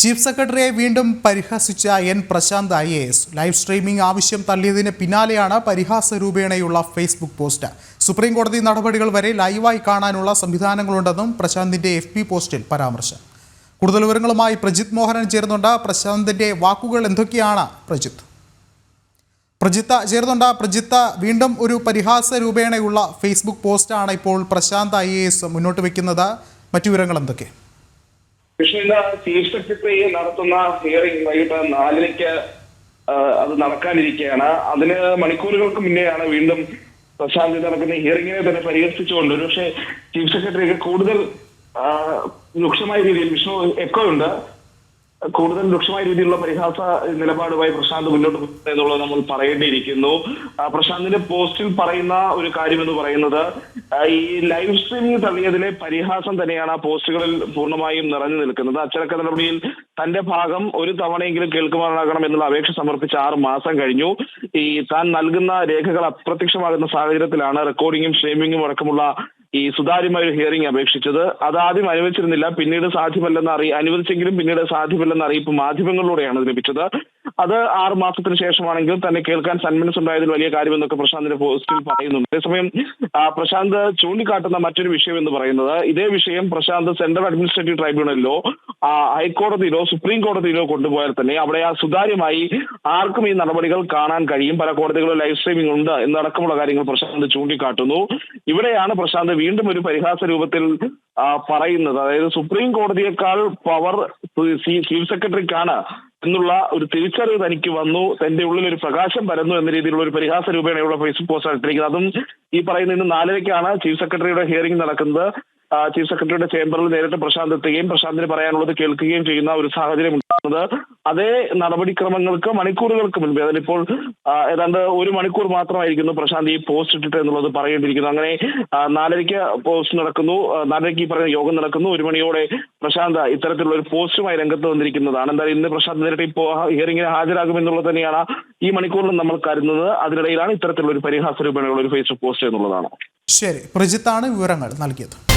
Chief സെക്രട്ടറിയെ വീണ്ടും പരിഹസിച്ച N Prashanth I A S live streaming ആവശ്യം തള്ളിയതിന് പിന്നാലെയാണ് പരിഹാസ രൂപേണയുള്ള ഫേസ്ബുക്ക് പോസ്റ്റ്. സുപ്രീം കോടതി നടപടികൾ വരെ ലൈവായി കാണാനുള്ള സംവിധാനങ്ങളുണ്ടെന്നും പ്രശാന്തിന്റെ എഫ് പി പോസ്റ്റിൽ പരാമർശം. കൂടുതൽ വിവരങ്ങളുമായി പ്രജിത് മോഹനൻ ചേർന്നുണ്ട് പ്രശാന്തിന്റെ വാക്കുകൾ എന്തൊക്കെയാണ് പ്രജിത്? പ്രജിത്ത ചേർന്നുണ്ട് പ്രജിത്ത വീണ്ടും ഒരു പരിഹാസ രൂപേണയുള്ള ഫേസ്ബുക്ക് പോസ്റ്റാണ് ഇപ്പോൾ പ്രശാന്ത് ഐ എ എസ് മുന്നോട്ട് വയ്ക്കുന്നത്. മറ്റു വിവരങ്ങൾ എന്തൊക്കെ? കൃഷ്ണ ചീഫ് സെക്രട്ടറി നടത്തുന്ന ഹിയറിംഗ് വൈകിട്ട് നാലരയ്ക്ക് ആ, അത് നടക്കാനിരിക്കുകയാണ്. അതിന് മണിക്കൂറുകൾക്ക് മുന്നെയാണ് വീണ്ടും പ്രശാന്തി നടക്കുന്ന ഹിയറിംഗിനെ തന്നെ പരിഹസിച്ചുകൊണ്ട് ഒരുപക്ഷെ ചീഫ് സെക്രട്ടറിക്ക് കൂടുതൽ രൂക്ഷമായ രീതിയിൽ വിഷ്ണു എക്കോ ഉണ്ട്. കൂടുതൽ രൂക്ഷമായ രീതിയിലുള്ള പരിഹാസ നിലപാടുമായി പ്രശാന്ത് മുന്നോട്ട് എന്നുള്ളത് നമ്മൾ പറയേണ്ടിയിരിക്കുന്നു. പ്രശാന്തിന്റെ പോസ്റ്റിൽ പറയുന്ന ഒരു കാര്യം എന്ന് പറയുന്നത് ഈ ലൈവ് സ്ട്രീമിംഗ് തള്ളിയതിലെ പരിഹാസം തന്നെയാണ് ആ പോസ്റ്റുകളിൽ പൂർണമായും നിറഞ്ഞു നിൽക്കുന്നത്. അച്ചടക്ക നടപടിയിൽ തന്റെ ഭാഗം ഒരു തവണയെങ്കിലും കേൾക്കുമാറാകണം എന്നുള്ള അപേക്ഷ സമർപ്പിച്ച ആറ് മാസം കഴിഞ്ഞു. ഈ താൻ നൽകുന്ന രേഖകൾ അപ്രത്യക്ഷമാകുന്ന സാഹചര്യത്തിലാണ് റെക്കോർഡിങ്ങും സ്ട്രീമിങ്ങും അടക്കമുള്ള ഈ സുതാര്യമായ ഒരു ഹിയറിംഗ് അപേക്ഷിച്ചത്. അത് ആദ്യം അനുവദിച്ചിരുന്നില്ല. പിന്നീട് സാധ്യമല്ലെന്ന് അറി അനുവദിച്ചെങ്കിലും പിന്നീട് സാധ്യമല്ലെന്ന അറിയിപ്പ് മാധ്യമങ്ങളിലൂടെയാണ് ലഭിച്ചത്. അത് ആറ് മാസത്തിന് ശേഷമാണെങ്കിൽ തന്നെ കേൾക്കാൻ സന്മനസ് ഉണ്ടായതിൽ വലിയ കാര്യമെന്നൊക്കെ പ്രശാന്തിന്റെ പോസ്റ്റിൽ പറയുന്നുണ്ട്. അതേസമയം പ്രശാന്ത് ചൂണ്ടിക്കാട്ടുന്ന മറ്റൊരു വിഷയം എന്ന് പറയുന്നത് ഇതേ വിഷയം പ്രശാന്ത് സെൻട്രൽ അഡ്മിനിസ്ട്രേറ്റീവ് ട്രൈബ്യൂണലിലോ ഹൈക്കോടതിയിലോ സുപ്രീം കോടതിയിലോ കൊണ്ടുപോയാൽ തന്നെ അവിടെ ആ സുതാര്യമായി ആർക്കും ഈ നടപടികൾ കാണാൻ കഴിയും. പല കോടതികളിലും ലൈവ് സ്ട്രീമിംഗ് ഉണ്ട് എന്നടക്കമുള്ള കാര്യങ്ങൾ പ്രശാന്ത് ചൂണ്ടിക്കാട്ടുന്നു. ഇവിടെയാണ് പ്രശാന്ത് വീണ്ടും ഒരു പരിഹാസ രൂപത്തിൽ പറയുന്നത്. അതായത് സുപ്രീം കോടതിയേക്കാൾ പവർ ചീഫ് സെക്രട്ടറിക്കാണ് എന്നുള്ള ഒരു തിരിച്ചറിവ് തനിക്ക് വന്നു. തന്റെ ഉള്ളിൽ ഒരു പ്രകാശം പരന്നു എന്ന രീതിയിലുള്ള ഒരു പരിഹാസ രൂപേണയുള്ള ഫേസ്ബുക്ക് പോസ്റ്റ് ഇട്ടിരിക്കുന്നത് അതും ഈ പറയുന്ന ഇന്ന് നാലരയ്ക്കാണ് ചീഫ് സെക്രട്ടറിയുടെ ഹിയറിംഗ് നടക്കുന്നത്. ചീഫ് സെക്രട്ടറിയുടെ ചേംബറിൽ നേരിട്ട് പ്രശാന്ത് എത്തുകയും പ്രശാന്തിന് പറയാനുള്ളത് കേൾക്കുകയും ചെയ്യുന്ന ഒരു സാഹചര്യം ഉണ്ടാകുന്നത് അതേ നടപടിക്രമങ്ങൾക്ക് മണിക്കൂറുകൾക്ക് മുൻപേ അതിലിപ്പോൾ ഇപ്പോൾ ഏതാണ്ട് ഒരു മണിക്കൂർ മാത്രമായിരിക്കുന്നു പ്രശാന്ത് ഈ പോസ്റ്റ് ഇട്ടിട്ട് എന്നുള്ളത് പറയേണ്ടിയിരിക്കുന്നു. അങ്ങനെ നാലരയ്ക്ക് പോസ്റ്റ് നടക്കുന്നു. നാലരയ്ക്ക് ഈ പറയുന്ന യോഗം നടക്കുന്നു. ഒരു മണിയോടെ പ്രശാന്ത് ഇത്തരത്തിലുള്ള ഒരു പോസ്റ്റുമായി രംഗത്ത് വന്നിരിക്കുന്നതാണ്. എന്തായാലും ഇന്ന് പ്രശാന്ത് നേരിട്ട് ഇപ്പോൾ ഹിയറിംഗിന് ഹാജരാകുമെന്നുള്ളത് തന്നെയാണ് ഈ മണിക്കൂറിൽ നമ്മൾ കരുതുന്നത്. അതിനിടയിലാണ് ഇത്തരത്തിലുള്ള ഒരു പരിഹാസ രൂപേണയുള്ള ഒരു ഫേസ്ബുക്ക് പോസ്റ്റ് എന്നുള്ളതാണ്. ശരി. പ്രജിത്താണ് വിവരങ്ങൾ നൽകിയത്.